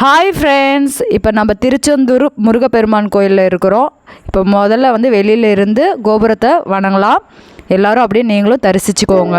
Hi friends இப்போ நம்ம திருச்செந்தூர் முருகப்பெருமான் கோயிலில் இருக்கிறோம். இப்போ முதல்ல வந்து வெளியில இருந்து கோபுரத்தை வணங்கலாம். எல்லோரும் அப்படியே நீங்களும் தரிசிச்சுக்கோங்க.